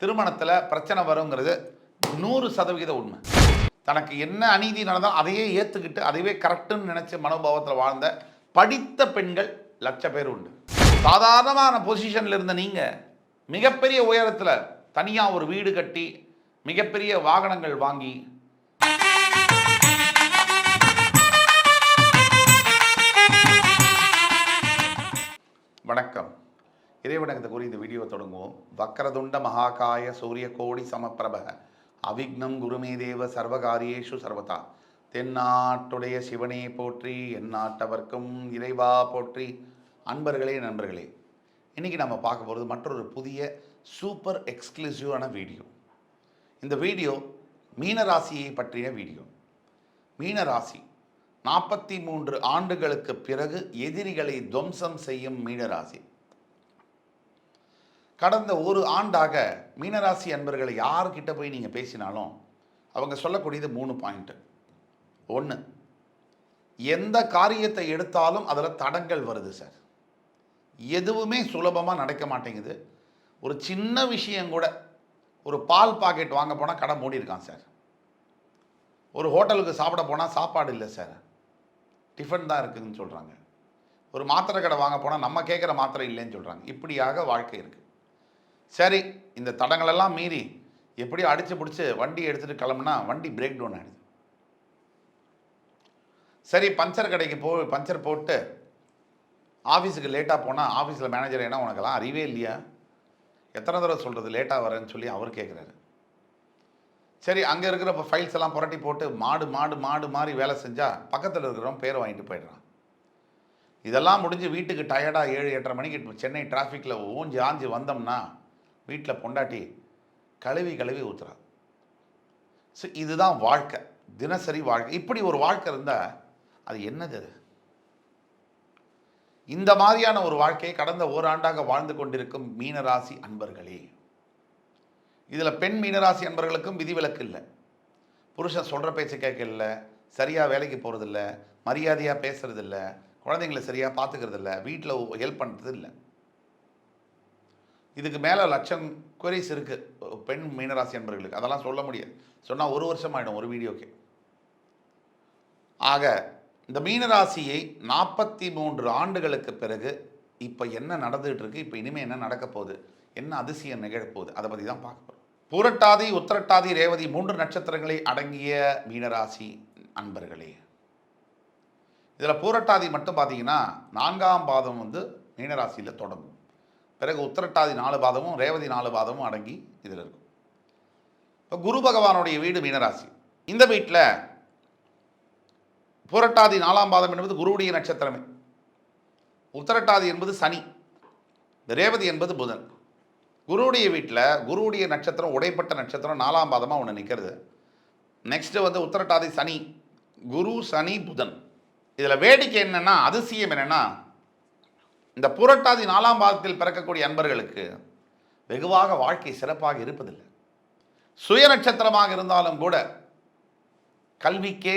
திருமணத்தில் பிரச்சனை வருங்கிறது நூறு சதவிகித உண்மை. தனக்கு என்ன அநீதி நடந்தால் அதையே ஏற்றுக்கிட்டு அதையே கரெக்டுன்னு நினச்சி மனோபாவத்தில் வாழ்ந்த படித்த பெண்கள் லட்ச பேர் உண்டு. சாதாரணமான பொசிஷனில் இருந்த நீங்கள் மிகப்பெரிய உயரத்தில் தனியாக ஒரு வீடு கட்டி மிகப்பெரிய வாகனங்கள் வாங்கி வணக்கம். இறைவணக்கத்தை கூறி இந்த வீடியோ தொடங்குவோம். வக்கரதுண்ட மகாகாய சூரிய கோடி சமப்பிரப அவிக்னம் குருமே தேவ சர்வகாரியேஷு சர்வதா. தென்னாட்டுடைய சிவனே போற்றி எந்நாட்டவர்க்கும் இறைவா போற்றி. அன்பர்களே நண்பர்களே இன்றைக்கி நம்ம பார்க்க போகிறது மற்றொரு புதிய சூப்பர் எக்ஸ்க்ளூசிவான வீடியோ. இந்த வீடியோ மீனராசியை பற்றிய வீடியோ. மீனராசி நாற்பத்தி மூன்று ஆண்டுகளுக்கு பிறகு எதிரிகளை துவம்சம் செய்யும் மீனராசி. கடந்த ஒரு ஆண்டாக மீனராசி அன்பர்களை யார்கிட்ட போய் நீங்கள் பேசினாலும் அவங்க சொல்லக்கூடியது மூணு பாயிண்ட்டு ஒன்று எந்த காரியத்தை எடுத்தாலும் அதில் தடங்கள் வருது சார். எதுவுமே சுலபமாக நடக்க மாட்டேங்குது. ஒரு சின்ன விஷயம் கூட ஒரு பால் பாக்கெட் வாங்க போனால் கடை மூடி இருக்கான் சார். ஒரு ஹோட்டலுக்கு சாப்பிட போனால் சாப்பாடு இல்லை சார். டிஃபன் தான் இருக்குதுன்னு சொல்கிறாங்க ஒரு மாத்திரை கடை வாங்க போனால் நம்ம கேட்குற மாத்திரை இல்லைன்னு சொல்கிறாங்க இப்படியாக வாழ்க்கை இருக்குது சரி இந்த தடங்களெல்லாம் மீறி எப்படி அடித்து பிடிச்சி வண்டி எடுத்துகிட்டு கிளம்புனா வண்டி பிரேக் டவுன் ஆகிடுது சரி பஞ்சர் கடைக்கு போ பஞ்சர் போட்டு ஆஃபீஸுக்கு லேட்டாக போனால் ஆஃபீஸில் மேனேஜர் என்ன உனக்கெல்லாம் அறிவே இல்லையா? எத்தனை தடவை சொல்கிறது லேட்டாக வரேன்னு சொல்லி அவர் கேட்குறாரு சரி அங்கே இருக்கிற இப்போ ஃபைல்ஸ் எல்லாம் புரட்டி போட்டு மாடு மாடு மாடு மாதிரி வேலை செஞ்சால் பக்கத்தில் இருக்கிறவன் பேரை வாங்கிட்டு போயிடுறான். இதெல்லாம் முடிஞ்சு வீட்டுக்கு டயர்டாக ஏழு எட்டரை மணிக்கு சென்னை டிராஃபிக்கில் ஊஞ்சி ஆஞ்சி வந்தோம்னா வீட்டில் பொண்டாட்டி கழுவி கழுவி ஊற்றுறா ஸோ இதுதான் வாழ்க்கை. தினசரி வாழ்க்கை. இப்படி ஒரு வாழ்க்கை இருந்தால் அது என்னது அது? இந்த மாதிரியான ஒரு வாழ்க்கையை கடந்த ஓராண்டாக வாழ்ந்து கொண்டிருக்கும் மீனராசி அன்பர்களே. இதில் பெண் மீனராசி அன்பர்களுக்கும் விதிவிலக்கு இல்லை. புருஷன் சொல்கிற பேச்சு கேட்கல சரியாக வேலைக்கு போகிறதில்ல மரியாதையாக பேசுறதில்ல குழந்தைங்களை சரியாக பார்த்துக்கிறதில்ல வீட்டில் ஹெல்ப் பண்ணுறது இல்லை இதுக்கு மேலே லட்சம் குவரிஸ் இருக்குது பெண் மீனராசி அன்பர்களுக்கு. அதெல்லாம் சொல்ல முடியாது. சொன்னால் ஒரு வருஷம் ஆகிடும் ஒரு வீடியோக்கு. ஆக இந்த மீனராசியை நாற்பத்தி மூன்று ஆண்டுகளுக்கு பிறகு இப்போ என்ன நடந்துகிட்டு இருக்கு? இப்போ இனிமேல் என்ன நடக்க போகுது? என்ன அதிசயம் நிகழப்போகுது அதை பற்றி தான் பார்க்க போகிறோம் பூரட்டாதி உத்திரட்டாதி ரேவதி மூன்று நட்சத்திரங்களை அடங்கிய மீனராசி அன்பர்களே. இதில் பூரட்டாதி மட்டும் பார்த்தீங்கன்னா நான்காம் பாதம் வந்து மீனராசியில் தொடங்கும். பிறகு உத்திரட்டாதி நாலு பாதமும் ரேவதி நாலு பாதமும் அடங்கி இதில் இருக்கும். இப்போ குரு பகவானுடைய வீடு மீனராசி. இந்த வீட்டில் புரட்டாதி நாலாம் பாதம் என்பது குருவுடைய நட்சத்திரமே. உத்தரட்டாதி என்பது சனி ரேவதி என்பது புதன். குருவுடைய வீட்டில் குருவுடைய நட்சத்திரம் உடைப்பட்ட நட்சத்திரம் நாலாம் பாதமாக ஒன்று நிற்கிறது நெக்ஸ்ட்டு வந்து உத்தரட்டாதி சனி குரு சனி புதன். இதில் வேடிக்கை என்னென்னா அதிசயம் என்னென்னா இந்த புரட்டாதி நாலாம் பாதத்தில் பிறக்கக்கூடிய அன்பர்களுக்கு வெகுவாக வாழ்க்கை சிறப்பாக இருப்பதில்லை. சுய நட்சத்திரமாக இருந்தாலும் கூட கல்விக்கே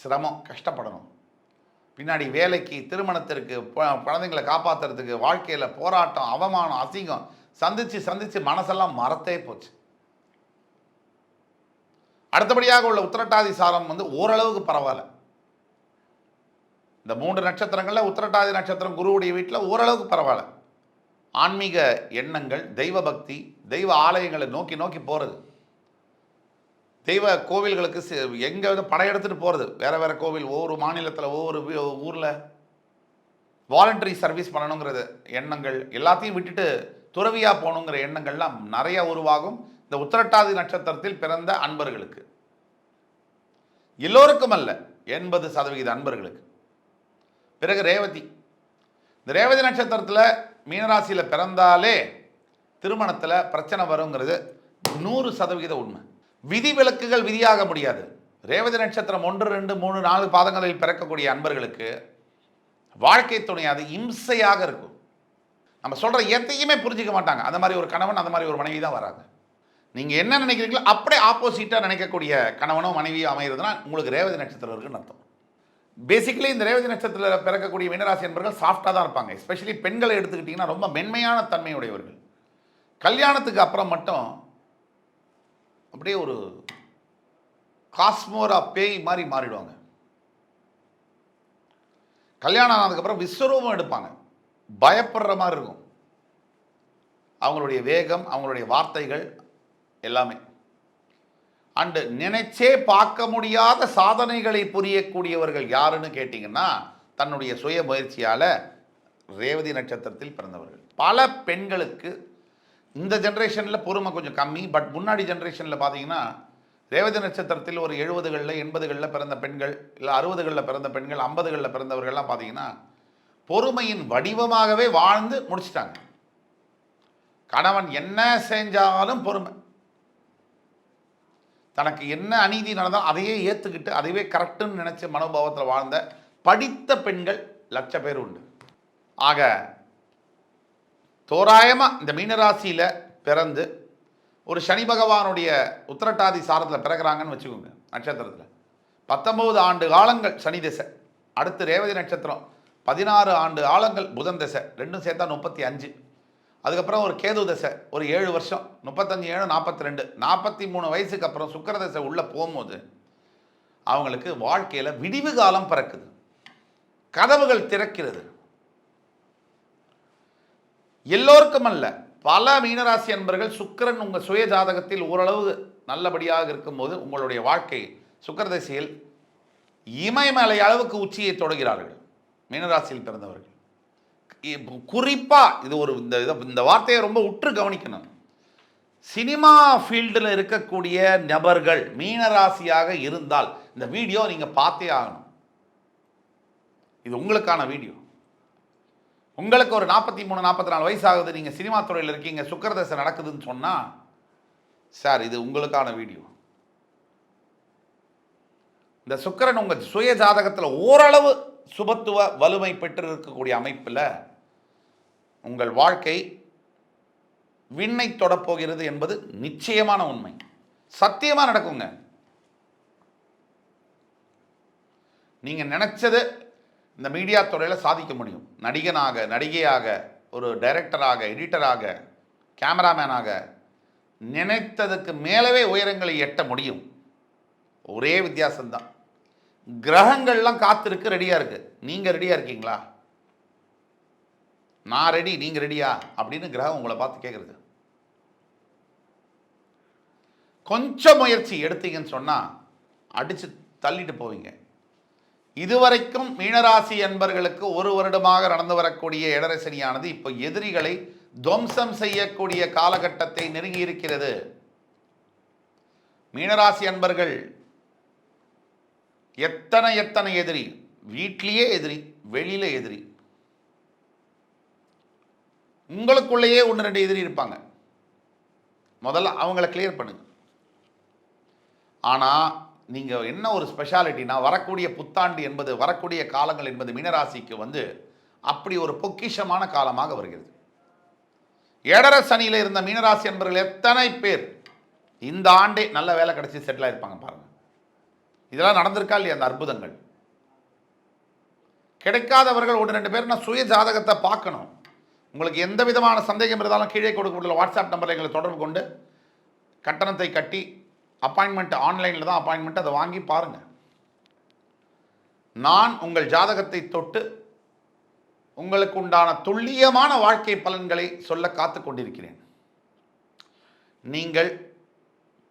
சிரமம் கஷ்டப்படணும். பின்னாடி வேலைக்கு திருமணத்திற்கு குழந்தைங்களை காப்பாற்றுறதுக்கு வாழ்க்கையில் போராட்டம் அவமானம் அசிங்கம் சந்தித்து சந்தித்து மனசெல்லாம் மறத்தே போச்சு. அடுத்தபடியாக உள்ள உத்திரட்டாதி சாரம் வந்து ஓரளவுக்கு பரவாயில்ல. இந்த மூன்று நட்சத்திரங்களில் உத்திரட்டாதி நட்சத்திரம் குருவுடைய வீட்டில் ஓரளவுக்கு பரவாயில்ல. ஆன்மீக எண்ணங்கள் தெய்வ பக்தி தெய்வ ஆலயங்களை நோக்கி நோக்கி போகிறது தெய்வ கோவில்களுக்கு எங்கே வந்து படையெடுத்துட்டு போகிறது வேறு வேறு கோவில் ஒவ்வொரு மாநிலத்தில் ஒவ்வொரு ஊரில். வாலண்டரி சர்வீஸ் பண்ணணுங்கிறது எண்ணங்கள் எல்லாத்தையும் விட்டுட்டு துறவியாக போகணுங்கிற எண்ணங்கள்லாம் நிறைய உருவாகும். இந்த உத்திரட்டாதி நட்சத்திரத்தில் பிறந்த அன்பர்களுக்கு. எல்லோருக்கும் அல்ல எண்பது சதவிகித அன்பர்களுக்கு. பிறகு ரேவதி. இந்த ரேவதி நட்சத்திரத்தில் மீனராசியில் பிறந்தாலே திருமணத்தில் பிரச்சனை வருங்கிறது நூறு சதவிகித உண்மை. விதி விலக்குகள் விதியாக முடியாது. ரேவதி நட்சத்திரம் ஒன்று ரெண்டு மூணு நாலு பாதங்களில் பிறக்கக்கூடிய அன்பர்களுக்கு வாழ்க்கை துணை அது இம்சையாக இருக்கும். நம்ம சொல்கிற எதையுமே புரிஞ்சிக்க மாட்டாங்க. அந்த மாதிரி ஒரு கணவன் அந்த மாதிரி ஒரு மனைவி தான் வராங்க. நீங்கள் என்ன நினைக்கிறீங்களோ அப்படியே ஆப்போசிட்டாக நினைக்கக்கூடிய கணவனோ மனைவியோ அமைகிறதுனா உங்களுக்கு ரேவதி நட்சத்திரம் இருக்குன்னு அர்த்தம். பேசிக்கலி இந்த ரேவதி நட்சத்திரத்தில் பிறக்கக்கூடிய மீனராசி என்பவர்கள் சாஃப்டாக தான் இருப்பாங்க. எஸ்பெஷலி பெண்களை எடுத்துக்கிட்டிங்கன்னா ரொம்ப மென்மையான தன்மையுடையவர்கள். கல்யாணத்துக்கு அப்புறம் மட்டும் அப்படியே ஒரு காஸ்மோரா பேய் மாதிரி மாறிடுவாங்க. கல்யாணம் ஆனதுக்கப்புறம் விஸ்வரூபம் எடுப்பாங்க. பயப்படுற மாதிரி இருக்கும். அவங்களுடைய வேகம் அவங்களுடைய வார்த்தைகள் எல்லாமே. அண்டு நினைச்சே பார்க்க முடியாத சாதனைகளை புரியக்கூடியவர்கள் யாருன்னு கேட்டிங்கன்னா தன்னுடைய சுய முயற்சியால் ரேவதி நட்சத்திரத்தில் பிறந்தவர்கள். பல பெண்களுக்கு இந்த ஜென்ரேஷனில் பொறுமை கொஞ்சம் கம்மி. பட் முன்னாடி ஜென்ரேஷனில் பார்த்தீங்கன்னா ரேவதி நட்சத்திரத்தில் ஒரு எழுபதுகளில் எண்பதுகளில் பிறந்த பெண்கள் இல்லை அறுபதுகளில் பிறந்த பெண்கள் ஐம்பதுகளில் பிறந்தவர்கள்லாம் பார்த்தீங்கன்னா பொறுமையின் வடிவமாகவே வாழ்ந்து முடிச்சிட்டாங்க. கணவன் என்ன செஞ்சாலும் பொறுமை. தனக்கு என்ன அநீதி நடந்தால் அதையே ஏற்றுக்கிட்டு அதையே கரெக்டுன்னு நினச்ச மனோபாவத்தில் வாழ்ந்த படித்த பெண்கள் லட்ச பேர் உண்டு. ஆக தோராயமாக இந்த மீனராசியில் பிறந்து ஒரு சனி பகவானுடைய உத்திரட்டாதி சாரத்தில் பிறகுறாங்கன்னு வச்சுக்கோங்க நட்சத்திரத்தில். பத்தொம்போது ஆண்டு காலங்கள் சனி திசை. அடுத்து ரேவதி நட்சத்திரம். பதினாறு ஆண்டு காலங்கள் புதன் திசை. ரெண்டும் சேர்த்தா முப்பத்தி அஞ்சு. அதுக்கப்புறம் ஒரு கேது தசை ஒரு ஏழு வருஷம் முப்பத்தஞ்சு ஏழு நாற்பத்தி ரெண்டு நாற்பத்தி மூணு வயசுக்கு அப்புறம் சுக்கர தசை உள்ளே போகும்போது அவங்களுக்கு வாழ்க்கையில் விடிவு காலம் பிறக்குது. கதவுகள் திறக்கிறது. எல்லோருக்கும் அல்ல பல மீனராசி அன்பர்கள் சுக்கிரன் உங்கள் சுய ஜாதகத்தில் ஓரளவு நல்லபடியாக இருக்கும்போது உங்களுடைய வாழ்க்கை சுக்கர திசையில் இமயமலை அளவுக்கு உச்சியை தொடர்கிறார்கள் மீனராசியில் பிறந்தவர்கள். குறிப்பாக இது ஒரு இந்த இதை இந்த வார்த்தையை ரொம்ப உற்று கவனிக்கணும். சினிமா ஃபீல்டில் இருக்கக்கூடிய நபர்கள் மீனராசியாக இருந்தால் இந்த வீடியோ நீங்கள் பார்த்தே ஆகணும். இது உங்களுக்கான வீடியோ. உங்களுக்கு ஒரு நாற்பத்தி மூணு நாற்பத்தி நாலு வயசு ஆகுது நீங்கள் சினிமா துறையில் இருக்கீங்க சுக்கரதசை நடக்குதுன்னு சொன்னால் சார் இது உங்களுக்கான வீடியோ. இந்த சுக்கரன் உங்கள் சுய ஜாதகத்தில் ஓரளவு சுபத்துவ வலுமை பெற்று இருக்கக்கூடிய அமைப்பில் உங்கள் வாழ்க்கை விண்ணை தொடப்போகிறது என்பது நிச்சயமான உண்மை. சத்தியமாக நடக்குங்க. நீங்கள் நினச்சது இந்த மீடியா துறையில் சாதிக்க முடியும். நடிகனாக நடிகையாக ஒரு டைரக்டராக எடிட்டராக கேமராமேனாக நினைத்ததுக்கு மேலவே உயரங்களை எட்ட முடியும். ஒரே வித்தியாசம்தான். கிரகங்கள்லாம் காத்திருக்கு ரெடியாக இருக்குது நீங்கள் ரெடியாக இருக்கீங்களா? நான் ரெடி நீங்கள் ரெடியா அப்படின்னு கிரகம் உங்களை பார்த்து கேட்குறது கொஞ்சம் முயற்சி எடுத்தீங்கன்னு சொன்னால் அடித்து தள்ளிட்டு போவீங்க. இதுவரைக்கும் மீனராசி என்பர்களுக்கு ஒரு வருடமாக நடந்து வரக்கூடிய இடரசனியானது இப்போ எதிரிகளை துவம்சம் செய்யக்கூடிய காலகட்டத்தை நெருங்கி இருக்கிறது. மீனராசி அன்பர்கள் எத்தனை எத்தனை எதிரி? வீட்லேயே எதிரி வெளியில எதிரி. உங்களுக்குள்ளேயே ஒன்று ரெண்டு எதிரி இருப்பாங்க. முதல்ல அவங்கள கிளியர் பண்ணுங்க. ஆனால் நீங்கள் என்ன ஒரு ஸ்பெஷாலிட்டினா வரக்கூடிய புத்தாண்டு என்பது வரக்கூடிய காலங்கள் என்பது மீனராசிக்கு வந்து அப்படி ஒரு பொக்கிஷமான காலமாக வருகிறது. ஏடர சனியில் இருந்த மீனராசி என்பவர்கள் எத்தனை பேர் இந்த ஆண்டே நல்ல வேலை கிடச்சி செட்டில் ஆயிருப்பாங்க பாருங்கள் இதெல்லாம் நடந்திருக்கா இல்லையா அந்த அற்புதங்கள்? கிடைக்காதவர்கள் ஒன்று ரெண்டு பேர் நான் சுய ஜாதகத்தை பார்க்கணும். உங்களுக்கு எந்த விதமான சந்தேகம் இருந்தாலும் கீழே கொடுக்கப்பட்டுள்ள வாட்ஸ்அப் நம்பரில் எங்களை தொடர்பு கொண்டு கட்டணத்தை கட்டி அப்பாயின்மெண்ட் ஆன்லைனில் தான் அப்பாயின்மெண்ட் அதை வாங்கி பாருங்கள் நான் உங்கள் ஜாதகத்தை தொட்டு உங்களுக்கு உண்டான துல்லியமான வாழ்க்கை பலன்களை சொல்ல காத்து கொண்டிருக்கிறேன். நீங்கள்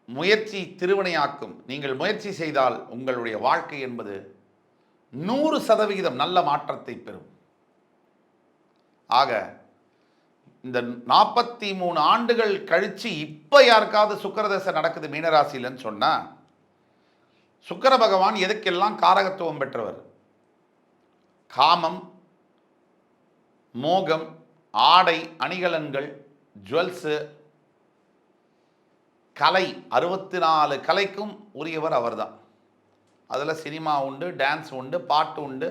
முயற்சி திருவினையாக்கும் நீங்கள் முயற்சி செய்தால் உங்களுடைய வாழ்க்கை என்பது நூறு சதவிகிதம் நல்ல மாற்றத்தை பெறும். ஆக இந்த நாற்பத்தி மூணு ஆண்டுகள் கழித்து இப்போ யாருக்காவது சுக்கரதசை நடக்குது மீனராசியிலன்னு சொன்னால் சுக்கர பகவான் எதுக்கெல்லாம் காரகத்துவம் பெற்றவர்? காமம் மோகம் ஆடை அணிகலன்கள் ஜுவல்ஸு கலை அறுபத்தி நாலு கலைக்கும் உரியவர் அவர்தான். அதில் சினிமா உண்டு டான்ஸ் உண்டு பாட்டு உண்டு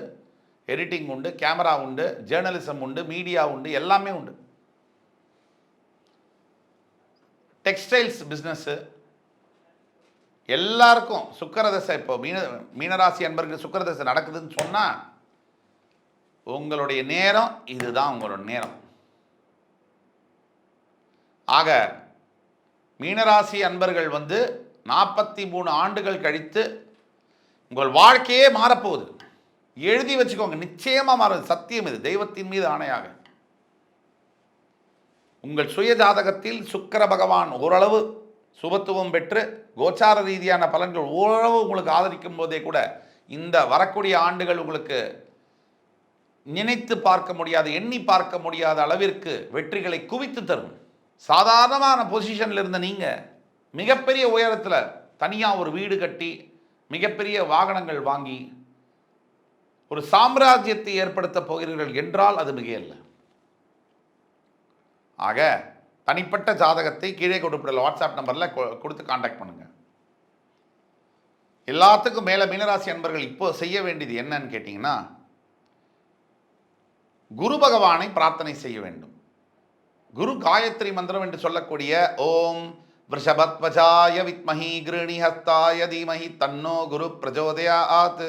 எடிட்டிங் உண்டு கேமரா உண்டு ஜேர்னலிசம் உண்டு மீடியா உண்டு எல்லாமே உண்டு. டெக்ஸ்டைல்ஸ் பிஸ்னஸ்ஸு எல்லாருக்கும் சுக்கரதசை இப்போ மீன மீனராசி அன்பர்கள் சுக்கரதசை நடக்குதுன்னு சொன்னால் உங்களுடைய நேரம் இதுதான் உங்களோட நேரம். ஆக மீனராசி அன்பர்கள் வந்து நாற்பத்தி மூணு ஆண்டுகள் கழித்து உங்கள் வாழ்க்கையே மாறப்போகுது. எழுதி வச்சுக்கோங்க நிச்சயமாக மாறுது. சத்தியம் இது தெய்வத்தின் மீது ஆணையாக. உங்கள் சுய ஜாதகத்தில் சுக்கர பகவான் ஓரளவு சுபத்துவம் பெற்று கோச்சார ரீதியான பலன்கள் ஓரளவு உங்களுக்கு ஆதரிக்கும் போதே கூட இந்த வரக்கூடிய ஆண்டுகள் உங்களுக்கு நினைத்து பார்க்க முடியாத எண்ணி பார்க்க முடியாத அளவிற்கு வெற்றிகளை குவித்து தரும். சாதாரணமான பொசிஷனில் இருந்த நீங்கள் மிகப்பெரிய உயரத்தில் தனியாக ஒரு வீடு கட்டி மிகப்பெரிய வாகனங்கள் வாங்கி ஒரு சாம்ராஜ்யத்தை ஏற்படுத்த போகிறீர்கள் என்றால் அது மிகையல்ல. ஆக தனிப்பட்ட ஜாதகத்தை கீழே கொடுப்பிடல. வாட்ஸ்அப் நம்பரில் கொடுத்து காண்டாக்ட் பண்ணுங்கள் எல்லாத்துக்கும் மேலே மீனராசி அன்பர்கள் இப்போ செய்ய வேண்டியது என்னன்னு கேட்டிங்கன்னா குரு பகவானை பிரார்த்தனை செய்ய வேண்டும். குரு காயத்ரி மந்திரம் என்று சொல்லக்கூடிய ஓம் விஷபத்வஜாய வித்மஹி கிருணி ஹஸ்தாய தீமஹி தன்னோ குரு பிரஜோதயா ஆத்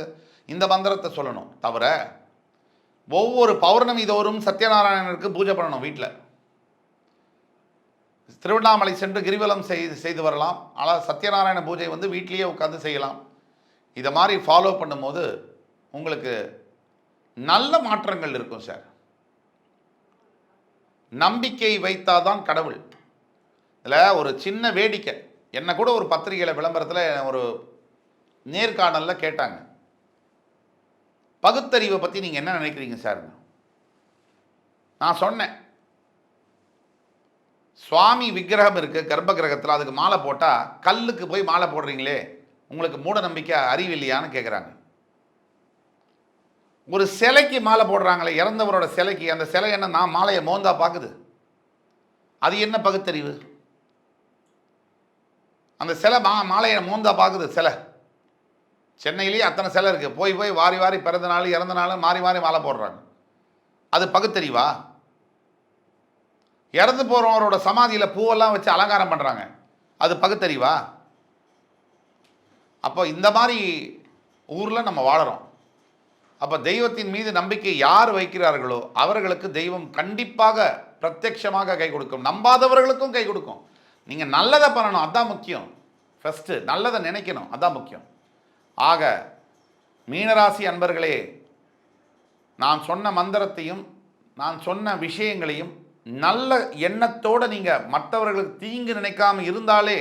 இந்த மந்திரத்தை சொல்லணும். தவிர ஒவ்வொரு பௌர்ணமி தோறும் சத்யநாராயணனுக்கு பூஜை பண்ணணும் வீட்டில் திருவண்ணாமலை சென்று கிரிவலம் செய்து செய்து வரலாம். ஆனால் சத்யநாராயண பூஜை வந்து வீட்லேயே உட்காந்து செய்யலாம். இதை மாதிரி ஃபாலோ பண்ணும்போது உங்களுக்கு நல்ல மாற்றங்கள் இருக்கும் சார் நம்பிக்கை வைத்தாதான் கடவுள். இதில் ஒரு சின்ன வேடிக்கை. என்னை கூட ஒரு பத்திரிகையில் விளம்பரத்தில் ஒரு நேர்காணலில் கேட்டாங்க. பகுத்தறிவை பற்றி நீங்கள் என்ன நினைக்கிறீங்க சார் நான் சொன்னேன். சுவாமி விக்கிரகம் இருக்குது கர்ப்ப கிரகத்தில் அதுக்கு மாலை போட்டால் கல்லுக்கு போய் மாலை போடுறீங்களே உங்களுக்கு மூட நம்பிக்கை அறிவு இல்லையான்னு கேட்குறாங்க ஒரு சிலைக்கு மாலை போடுறாங்களே இறந்தவரோட சிலைக்கு அந்த சிலை என்ன நான் மாலையை மோந்தா பார்க்குது அது என்ன பகுத்தறிவு? அந்த சிலை மா மாலையை மோந்தா பார்க்குது சிலை. சென்னையிலேயே அத்தனை சிலை இருக்குது போய் போய் வாரி வாரி பிறந்த நாள் இறந்த நாள் மாறி மாறி மாலை போடுறாங்க. அது பகுத்தறிவா? இறந்து போகிறவரோட சமாதியில் பூவெல்லாம் வச்சு அலங்காரம் பண்ணுறாங்க அது பகுத்தறிவா? அப்போ இந்த மாதிரி ஊரில் நம்ம வாழறோம். அப்போ தெய்வத்தின் மீது நம்பிக்கை யார் வைக்கிறார்களோ அவர்களுக்கு தெய்வம் கண்டிப்பாக பிரத்யட்சமாக கை கொடுக்கும். நம்பாதவர்களுக்கும் கை கொடுக்கும். நீங்கள் நல்லதை பண்ணணும் அதான் முக்கியம். ஃபஸ்ட்டு நல்லதை நினைக்கணும் அதான் முக்கியம். ஆக மீனராசி அன்பர்களே நான் சொன்ன மந்திரத்தையும் நான் சொன்ன விஷயங்களையும் நல்ல எண்ணத்தோடு நீங்கள் மற்றவர்களுக்கு தீங்கு நினைக்காம இருந்தாலே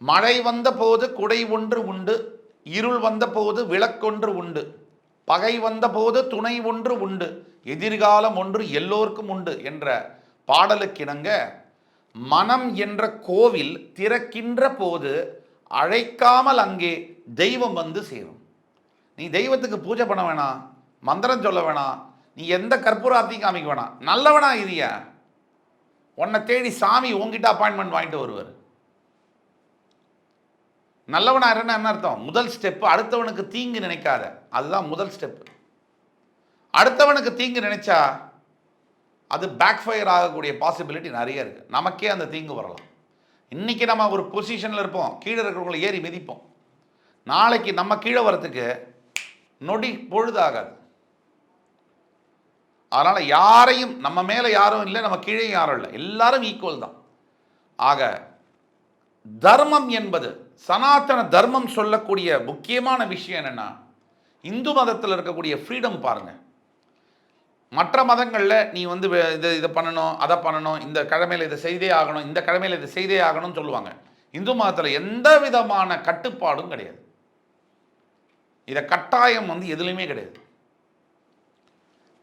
மழை வந்த போது குடை ஒன்று உண்டு இருள் வந்த போது விளக்கொன்று உண்டு பகை வந்த போது துணை ஒன்று உண்டு எதிர்காலம் ஒன்று எல்லோருக்கும் உண்டு என்ற பாடலுக்கிணங்க மனம் என்ற கோவில் திறக்கின்ற போது அழைக்காமல் அங்கே தெய்வம் வந்து சேரும். நீ தெய்வத்துக்கு பூஜை பண்ண வேணாம் மந்திரம் சொல்ல வேணாம் நீ எந்த கற்பூராத்தையும் காமிக்க வேணாம். நல்லவனா இரியா உன்னை தேடி சாமி உங்ககிட்ட அப்பாயின்மெண்ட் வாங்கிட்டு வருவார். நல்லவனாக இருன்னா என்ன அர்த்தம்? முதல் ஸ்டெப்பு அடுத்தவனுக்கு தீங்கு நினைக்காத. அதுதான் முதல் ஸ்டெப்பு அடுத்தவனுக்கு தீங்கு நினைச்சா அது பேக் ஃபயர் ஆகக்கூடிய பாசிபிலிட்டி நிறைய இருக்குது நமக்கே அந்த தீங்கு வரலாம். இன்றைக்கி நம்ம ஒரு பொசிஷனில் இருப்போம். கீழே இருக்கிறவங்களை ஏறி மிதிப்போம். நாளைக்கு நம்ம கீழே வரத்துக்கு நொடி பொழுதாகாது. அதனால் யாரையும் நம்ம மேலே யாரும் இல்லை நம்ம கீழே யாரும் இல்லை. எல்லாரும் ஈக்குவல் தான். ஆக தர்மம் என்பது சனாதன தர்மம் சொல்லக்கூடிய முக்கியமான விஷயம் என்னென்னா இந்து மதத்தில் இருக்கக்கூடிய ஃப்ரீடம் பாருங்கள் மற்ற மதங்களில் நீ வந்து இதை இதை பண்ணணும் அதை பண்ணணும் இந்த கிழமையில் இதை செய்தே ஆகணும் இந்த கிழமையில் இதை செய்தே ஆகணும்னு சொல்லுவாங்க. இந்து மதத்தில் எந்த விதமான கட்டுப்பாடும் கிடையாது. இதை கட்டாயம் வந்து எதுலையுமே கிடையாது.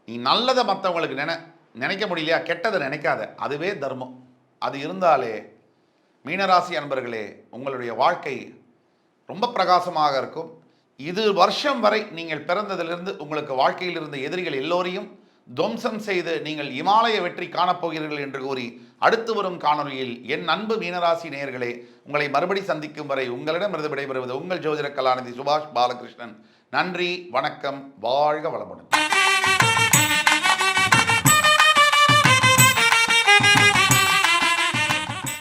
நீ நல்லதை மற்றவங்களுக்கு நினை நினைக்க முடியலையா? கெட்டதை நினைக்காத. அதுவே தர்மம். அது இருந்தாலே மீனராசி அன்பர்களே உங்களுடைய வாழ்க்கை ரொம்ப பிரகாசமாக இருக்கும். இது வருஷம் வரை நீங்கள் பிறந்ததிலிருந்து உங்களுக்கு வாழ்க்கையில் இருந்த எதிரிகள் எல்லோரையும் துவம்சம் செய்து நீங்கள் இமாலய வெற்றி காணப்போகிறீர்கள் என்று கூறி அடுத்து வரும் காணொளியில் என் அன்பு மீனராசி நேயர்களே உங்களை மறுபடி சந்திக்கும் வரை உங்களிடமிருந்து விடைபெறுவது உங்கள் ஜோதிட கலாநிதி சுபாஷ் பாலகிருஷ்ணன். நன்றி வணக்கம் வாழ்க வளமுடன்.